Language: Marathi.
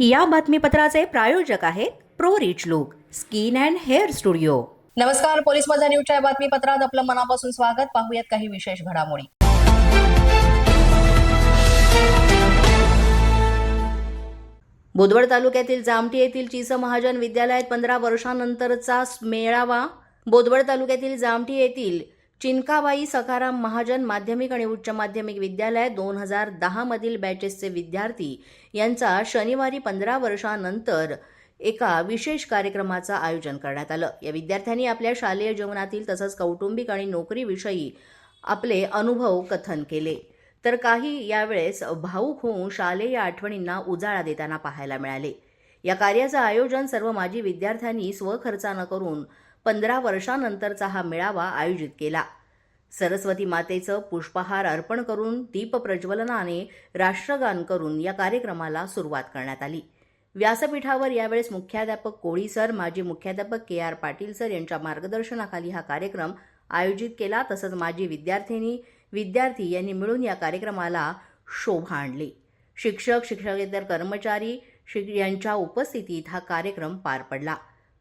या बातमीपत्राचे प्रायोजक आहेत pro rich look skin and hair studio. नमस्कार पोलीस माझा न्यूजच्या या बातमीपत्रात आपलं मनापासून स्वागत. पाहूयात काही विशेष घडामोडी. बोदवड तालुक्यातील जामठी येथील चिस महाजन विद्यालयात पंधरा वर्षांनंतरचा मेळावा. बोदवड तालुक्यातील जामठी येथील चिनकाबाई सखाराम महाजन माध्यमिक आणि उच्च माध्यमिक विद्यालय दोन हजार दहामधील बॅचेसचे विद्यार्थी यांचा शनिवारी पंधरा वर्षांनंतर एका विशेष कार्यक्रमाचं आयोजन करण्यात आलं. या विद्यार्थ्यांनी आपल्या शालेय जीवनातील तसंच कौटुंबिक आणि नोकरीविषयी आपले अनुभव कथन केले. तर काही यावेळेस भाऊक होऊन शालेय आठवणींना उजाळा देताना पाहायला मिळाले. या कार्याचं आयोजन सर्व माजी विद्यार्थ्यांनी स्वखर्चानं करून पंधरा वर्षानंतरचा हा मेळावा आयोजित केला. सरस्वती मातेचं पुष्पहार अर्पण करून दीपप्रज्वलनाने राष्ट्रगान करून या कार्यक्रमाला सुरुवात करण्यात आली. व्यासपीठावर यावेळेस मुख्याध्यापक कोळी सर माजी मुख्याध्यापक के आर पाटील सर यांच्या मार्गदर्शनाखाली हा कार्यक्रम आयोजित केला. तसंच माजी विद्यार्थिनी विद्यार्थी यांनी मिळून या कार्यक्रमाला शोभा आणली. शिक्षक शिक्षकेतर कर्मचारी शिक- यांच्या उपस्थितीत हा कार्यक्रम पार पडला.